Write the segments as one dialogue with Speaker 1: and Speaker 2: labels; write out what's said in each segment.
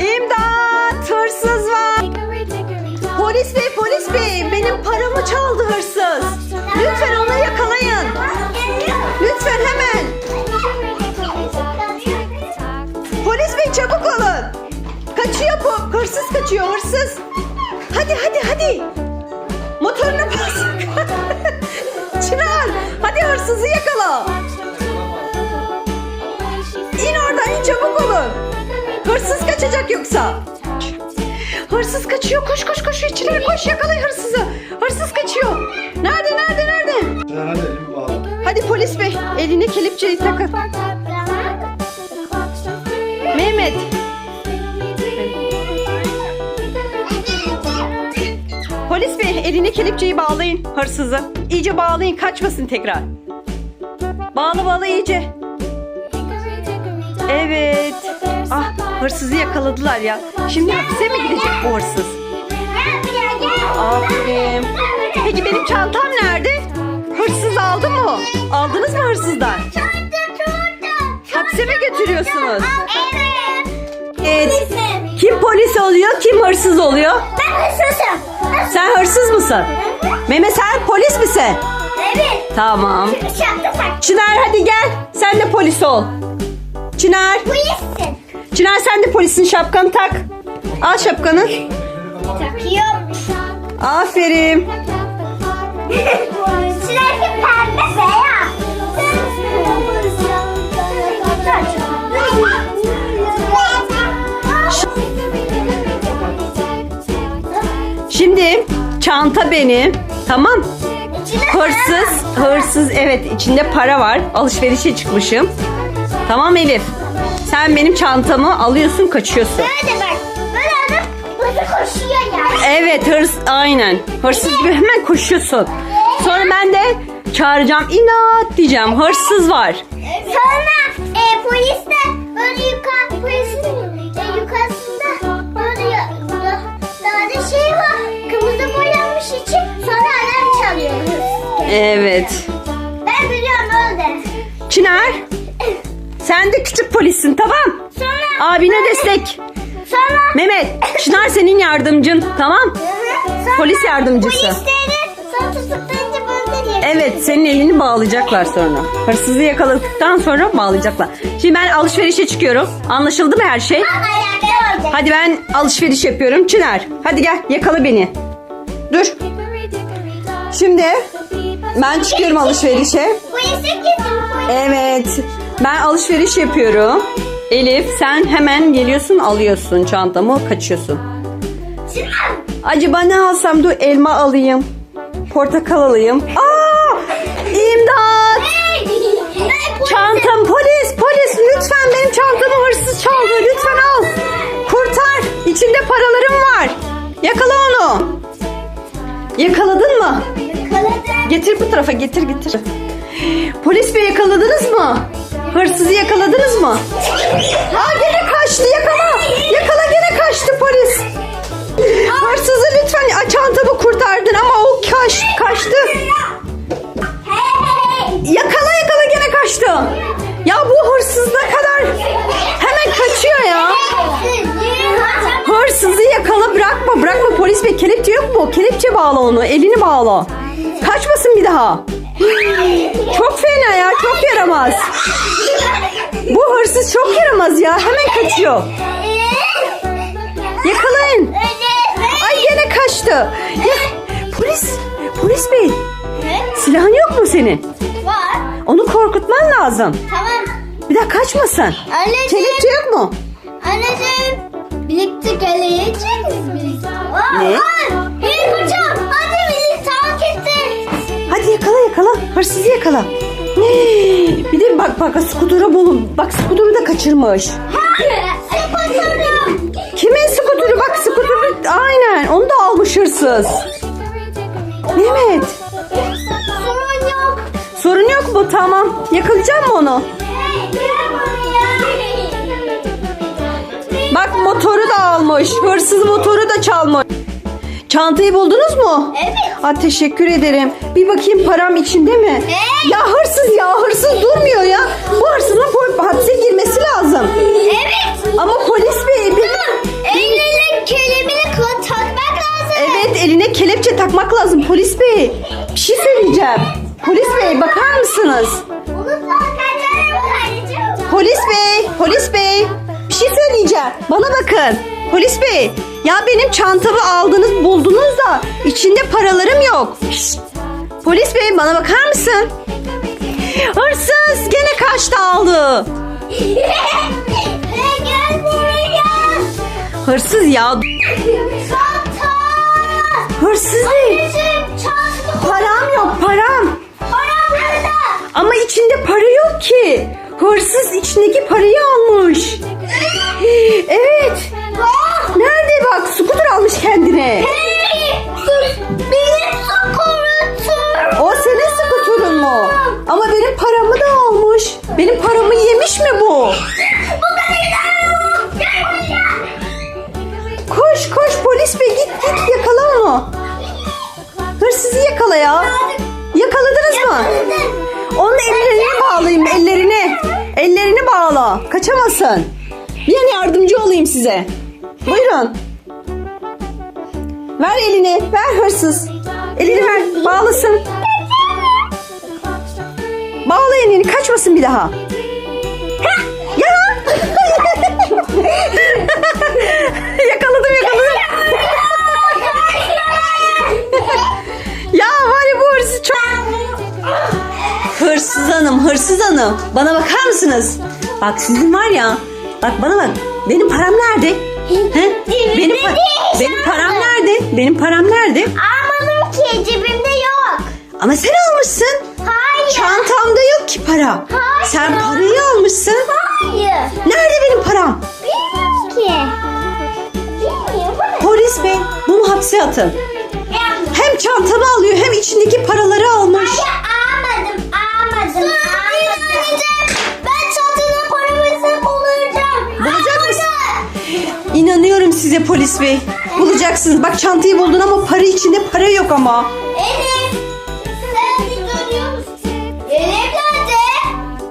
Speaker 1: İmdat! Hırsız var! Polis bey, polis bey! Benim paramı çaldı hırsız. Lütfen onu yakalayın. Lütfen hemen. Polis bey çabuk olun. Kaçıyor bu. Hırsız kaçıyor, hırsız. Kaçacak yoksa. Hırsız kaçıyor. Koş koş koş. Çınar koş yakalayın hırsızı. Hırsız kaçıyor. Nerede nerede nerede?
Speaker 2: Hadi
Speaker 1: polis bey eline kelepçeyi takın. Mehmet. Polis bey eline kelepçeyi bağlayın hırsızı. İyice bağlayın kaçmasın tekrar. Bağla bağla iyice. Evet. Hırsızı yakaladılar ya. Şimdi hapise mi gidecek bu hırsız? Aferin. Peki benim çantam nerede? Hırsız aldı mı? Aldınız mı hırsızdan? Hapse mi götürüyorsunuz? Evet. Kim polis oluyor, kim hırsız oluyor?
Speaker 3: Ben hırsızım.
Speaker 1: Sen hırsız mısın? Mehmet sen polis misin?
Speaker 3: Evet.
Speaker 1: Tamam. Çınar hadi gel. Sen de polis ol. Çınar.
Speaker 3: Polissin.
Speaker 1: Çınar sen de polisin şapkanı tak. Al şapkanı.
Speaker 3: Takıyorum.
Speaker 1: Aferin.
Speaker 3: Sürekli pembe beyaz.
Speaker 1: Şimdi çanta benim. Tamam. Hırsız, hırsız evet içinde para var. Alışverişe çıkmışım. Tamam Elif. Sen benim çantamı alıyorsun kaçıyorsun.
Speaker 3: Böyle bak. Böyle alıp hızlı koşuyor ya.
Speaker 1: Evet hırs aynen. Hırsız gibi hemen koşuyorsun. Sonra ben de çağıracağım inat diyeceğim. Hırsız var.
Speaker 3: Sonra e, polis de böyle yukarı polisin e, yukarısında böyle ya, ya, daha da şey var. Kırmızı boyanmış için sonra alarm çalıyor.
Speaker 1: Evet.
Speaker 3: Ben biliyorum öyle.
Speaker 1: Çınar sen de küçük polissin tamam.
Speaker 3: Sonra
Speaker 1: Abine destek.
Speaker 3: sonra
Speaker 1: Mehmet Çınar senin yardımcın tamam.
Speaker 3: Sonra
Speaker 1: Polis yardımcısı.
Speaker 3: Polisleri sonra tutuklayınca böyle diye.
Speaker 1: Evet senin elini bağlayacaklar sonra. Hırsızı yakaladıktan sonra bağlayacaklar. Şimdi ben alışverişe çıkıyorum. Anlaşıldı mı her şey? Hadi ben alışveriş yapıyorum. Çınar hadi gel yakala beni. Dur. Şimdi ben çıkıyorum alışverişe. Evet. Ben alışveriş yapıyorum. Elif sen hemen geliyorsun alıyorsun çantamı kaçıyorsun. Acaba ne alsam dur elma alayım. Portakal alayım. Aa! İmdat! Çantam polis polis lütfen benim çantamı hırsız çaldı lütfen al. Kurtar içinde paralarım var. Yakala onu. Yakaladın mı? Getir bu tarafa getir getir. Polis bey yakaladınız mı? Hırsızı yakaladınız mı? Aa gene kaçtı yakala. Yakala gene kaçtı polis. Hırsızı lütfen çantamı kurtardın ama o kaç, kaçtı. Yakala yakala gene kaçtı. Ya bu hırsız ne kadar hemen kaçıyor ya. Hırsızı yakala bırakma bırakma polis bey kelepçe yok mu? Kelepçe bağla onu elini bağla. Kaçmasın bir daha. Çok fena ya çok yaramaz. Bu hırsız çok yaramaz ya hemen kaçıyor. Yakalayın. Ay gene kaçtı. Ya, polis polis bey silahın yok mu senin?
Speaker 3: Var.
Speaker 1: Onu korkutman lazım.
Speaker 3: Tamam.
Speaker 1: Bir daha kaçmasın.
Speaker 3: Anneciğim.
Speaker 1: Kelepçe yok mu?
Speaker 3: Anneciğim. Birlikte geleceğiz biz.
Speaker 1: Ne?
Speaker 3: Bir hocam. Hadi birlikte takipte.
Speaker 1: Hadi yakala yakala. Hırsızı yakala. Bir de bak bak skuturu bulun. Bak skuturu da kaçırmış.
Speaker 3: Hayır.
Speaker 1: Kimin skuturu? Bak skuturu aynen. Onu da almış hırsız. Mehmet.
Speaker 3: Sorun yok.
Speaker 1: Sorun yok mu? Tamam. Yakalayacak mı onu? Bak motoru da almış. Hırsız motoru da çalmış. Çantayı buldunuz mu?
Speaker 3: Evet.
Speaker 1: Aa, teşekkür ederim. Bir bakayım param içinde mi?
Speaker 3: Evet.
Speaker 1: Ya hırsız ya hırsız durmuyor ya. Bu hırsızın hapse girmesi lazım. Evet. Ama polis bey. Tamam. Bir...
Speaker 3: Eline kelimini takmak lazım.
Speaker 1: Evet eline kelepçe takmak lazım polis bey. Bir şey söyleyeceğim. Polis bey bakar mısınız? Polis bey, polis bey. Bir şey söyleyeceğim. Bana bakın. Polis bey. Ya benim çantamı aldınız, buldunuz da içinde paralarım yok. Şşt! Polis bey bana bakar mısın? Hırsız gene kaçtı aldı.
Speaker 3: Gel buraya.
Speaker 1: Hırsız ya.
Speaker 3: Çanta.
Speaker 1: Hırsız değil.
Speaker 3: Çanta.
Speaker 1: Param yok param.
Speaker 3: Para burada.
Speaker 1: Ama içinde para yok ki. Hırsız içindeki parayı almış. Evet. Hırsızı yakala ya. Yakaladınız mı? Onun ellerini bağlayayım ellerini. Ellerini bağla. Kaçamazsın. Ben yardımcı olayım size. Buyurun. Ver elini. Ver hırsız. Elini ver. Bağlasın. Bağla elini. Kaçmasın bir daha. Hırsız hanım, hırsız hanım. Bana bakar mısınız? Bak sizin var ya. Bak bana bak. Benim param nerede? He? Benim, pa- benim param nerede? Benim param nerede?
Speaker 3: Almadım ki cebimde yok.
Speaker 1: Ama sen almışsın.
Speaker 3: Hayır.
Speaker 1: Çantamda yok ki para.
Speaker 3: Hayır.
Speaker 1: Sen parayı almışsın.
Speaker 3: Hayır.
Speaker 1: Nerede benim param?
Speaker 3: Bilmiyorum ki. Bilmiyorum.
Speaker 1: Polis bey bunu hapse atın. Hem çantamı alıyor hem içindeki paraları almış. Polis bey. Bulacaksınız. Bak çantayı buldun ama para içinde para yok ama.
Speaker 3: Elif. Sen bir dönüyor musun? Elif nerede?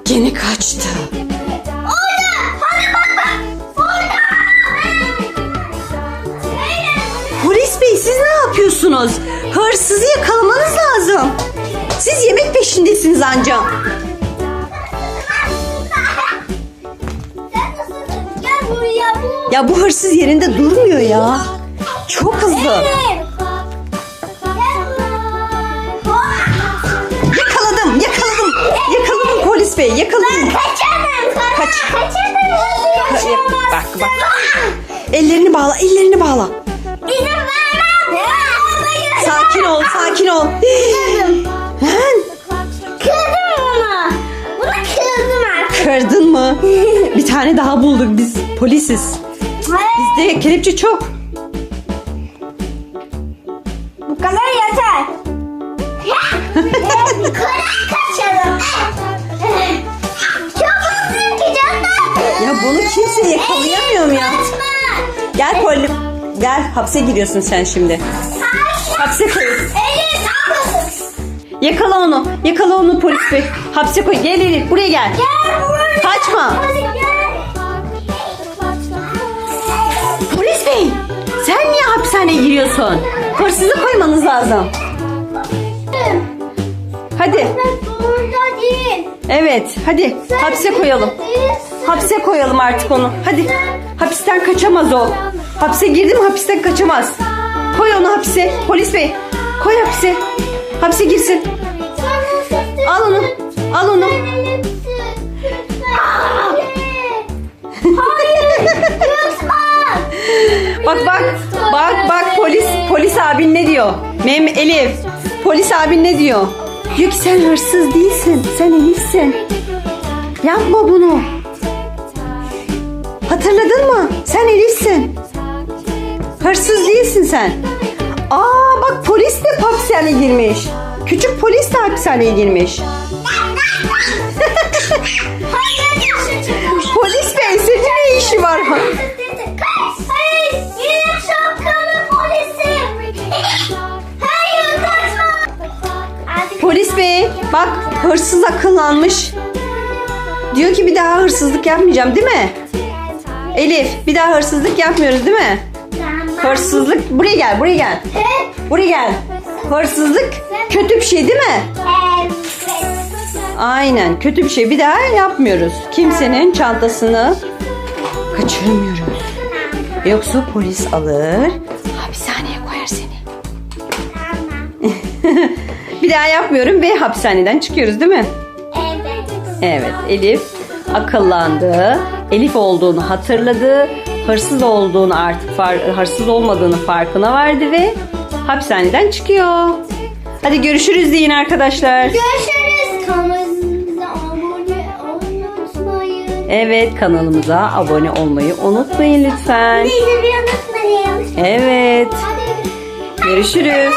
Speaker 1: Gene kaçtı.
Speaker 3: Orada. Hadi bak bak. Orada.
Speaker 1: Polis bey siz ne yapıyorsunuz? Hırsızı yakalamanız lazım. Siz yemek peşindesiniz anca. Ya bu hırsız yerinde durmuyor ya. Çok hızlı. Yakaladım, yakaladım. Yakaladım polis bey, yakaladım.
Speaker 3: Kaçamam.
Speaker 1: Kaç.
Speaker 3: Kaçamam.
Speaker 1: Bak, bak. Ellerini bağla, ellerini bağla. Sakin ol, sakin ol. Kırdın mı? Bir tane daha bulduk biz polisiz. Bizde kelepçe çok.
Speaker 3: Bu kadar yeter. Yukarı kaçalım. Çok canım.
Speaker 1: Ya bunu kimse yakalayamıyorum ya. Gel poli. Gel hapse giriyorsun sen şimdi. Hapse koy. Yakala onu. Yakala onu polis bey. Hapse koy. Gel Elif buraya gel.
Speaker 3: Gel buraya.
Speaker 1: Kaçma. Sen niye hapishaneye giriyorsun? Hırsızı koymanız lazım. Hadi.
Speaker 3: Burada değil.
Speaker 1: Evet hadi hapse koyalım. Hapse koyalım artık onu. Hadi. Hapisten kaçamaz o. Hapse girdi mi hapisten kaçamaz. Koy onu hapse. Polis bey. Koy hapse. Hapse girsin. Al onu. Al onu. Bak bak. Bak bak polis polis abin ne diyor? Mem Elif. Polis abin ne diyor? Diyor ki sen hırsız değilsin. Sen Elif'sin. Yapma bunu. Hatırladın mı? Sen Elif'sin. Hırsız değilsin sen. Aa bak polis de hapishaneye girmiş. Küçük polis de hapishaneye girmiş. Polis bey senin ne işi var? Bak hırsız akıllanmış. Diyor ki bir daha hırsızlık yapmayacağım değil mi? Elif bir daha hırsızlık yapmıyoruz değil mi? Hırsızlık buraya gel buraya gel. Buraya gel. Hırsızlık kötü bir şey değil mi? Aynen kötü bir şey bir daha yapmıyoruz. Kimsenin çantasını kaçırmıyoruz. Yoksa polis alır. Hapishaneye koyar seni. Bir daha yapmıyorum ve hapishaneden çıkıyoruz değil mi?
Speaker 3: Evet.
Speaker 1: Evet Elif akıllandı. Elif olduğunu hatırladı. Hırsız olduğunu artık far- hırsız olmadığını farkına vardı ve hapishaneden çıkıyor. Hadi görüşürüz deyin arkadaşlar.
Speaker 3: Görüşürüz. Kanalımıza abone olmayı unutmayın.
Speaker 1: Evet kanalımıza abone olmayı unutmayın lütfen.
Speaker 3: Bizi bir unutmayın.
Speaker 1: Evet görüşürüz.